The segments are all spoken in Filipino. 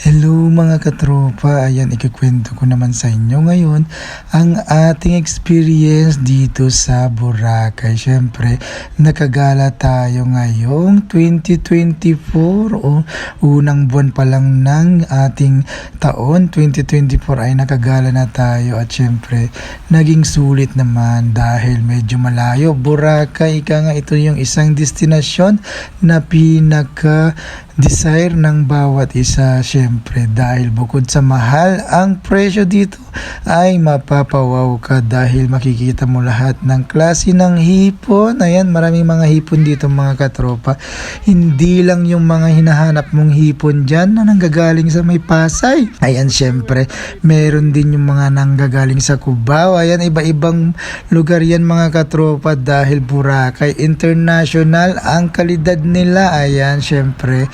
Hello mga katropa, ayan ikikwento ko naman sa inyo ngayon ang ating experience dito sa Boracay. Siyempre, nakagala tayo ngayong 2024 o unang buwan pa lang ng ating taon 2024 ay nakagala na tayo at siyempre naging sulit naman dahil medyo malayo. Boracay, ika nga ito yung isang destinasyon na pinaka desire ng bawat isa syempre dahil bukod sa mahal ang presyo dito ay mapapawaw ka dahil makikita mo lahat ng klase ng hipon. Ayan maraming mga hipon dito mga katropa. Hindi lang yung mga hinahanap mong hipon dyan na nanggagaling sa may Pasay. Ayan syempre meron din yung mga nanggagaling sa Cubao. Ayan iba-ibang lugar yan mga katropa dahil Boracay international ang kalidad nila. Ayan syempre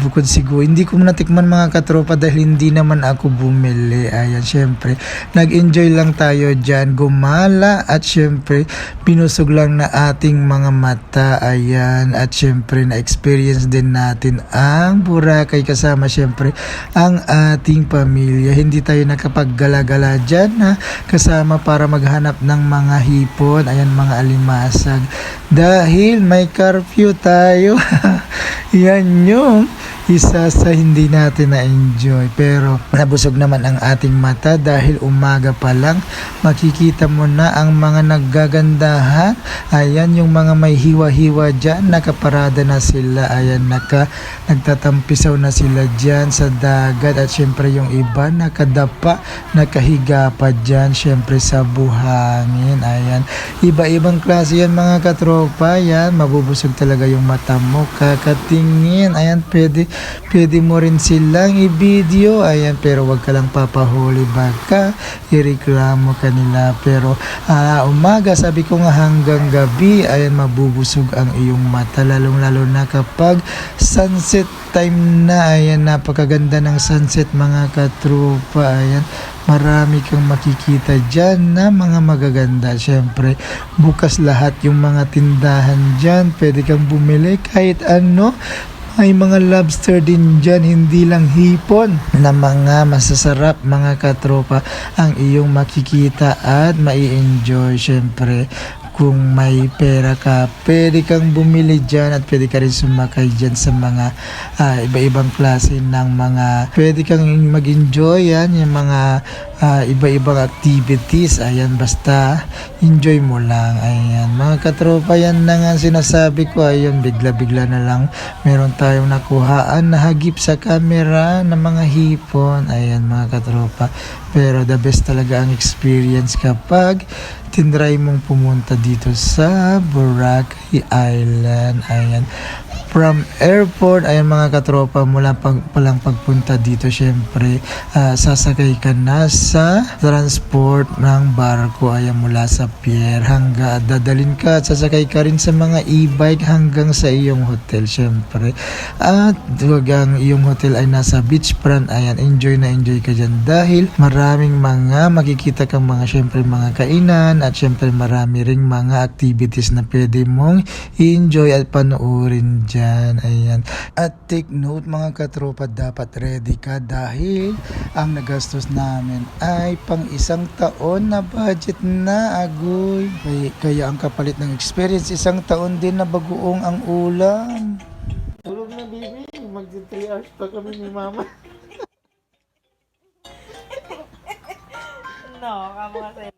bukod siguro hindi ko natikman mga katropa dahil hindi naman ako bumili. Ayan syempre nag-enjoy lang tayo dyan. Gumala at syempre pinusog lang na ating mga mata. Ayan at syempre na-experience din natin ang Boracay kasama syempre ang ating pamilya. Hindi tayo nakapaggala-gala dyan ha? Kasama para maghanap ng mga hipon. Ayan mga alimasag dahil may curfew tayo. Yan yung isa sa hindi natin na-enjoy. Pero nabusog naman ang ating mata dahil umaga pa lang makikita mo na ang mga naggagandahan. Ayan yung mga may hiwa-hiwa dyan. Nakaparada na sila. Ayan naka, nagtatampisaw na sila dyan sa dagat. At syempre yung iba nakadapa, nakahiga pa dyan. Syempre sa buhangin. Ayan. Iba-ibang klase yan mga katropa. Ayan. Mabubusog talaga yung mata mo. Kakatingin. Ayan. Pwede pwede mo rin silang i-video, ayan, pero wag ka lang papahuli. Baka ireklamo kanila. Pero ah, umaga, sabi ko nga hanggang gabi, ayan, mabubusog ang iyong mata, lalong lalo na kapag sunset time na, ayan, napakaganda ng sunset mga katrupa, ayan, marami kang makikita dyan na mga magaganda. Siyempre, bukas lahat yung mga tindahan dyan, pwede kang bumili kahit ano, may mga lobster din dyan, hindi lang hipon na mga masasarap mga katropa ang iyong makikita at mai-enjoy syempre kung may pera ka, pwede kang bumili dyan at pwede ka rin sumakay dyan sa mga ah, iba-ibang klase ng mga pwede kang mag-enjoy yan, yung mga ah, iba-ibang activities. Ayan basta enjoy mo lang. Ayan mga katropa yan na nga sinasabi ko. Ayun bigla-bigla na lang meron tayong nakuhaan na hagip sa camera ng mga hipon. Ayan mga katropa pero the best talaga ang experience kapag tinry mong pumunta dito sa Boracay Island. Ayan from airport ayan mga katropa mula pag, palang pagpunta dito syempre ah, sasakay ka na sa transport ng barko ayan mula sa pier hangga dadalin ka at sasakay ka rin sa mga e-bike hanggang sa iyong hotel syempre. At wag ang iyong hotel ay nasa beachfront ayan enjoy na enjoy ka dyan dahil maraming mga makikita kang mga syempre mga kainan at syempre marami ring mga activities na pwede mong i-enjoy at panoorin dyan ayan at take note mga katropa dapat ready ka dahil ang nagastos namin ay pang isang taon na budget na agoy kaya, kaya ang kapalit ng experience isang taon din na bagoong ang ulam Tulog na, baby. Mag 3 hours pa kami ni mama. No, kamu kasi.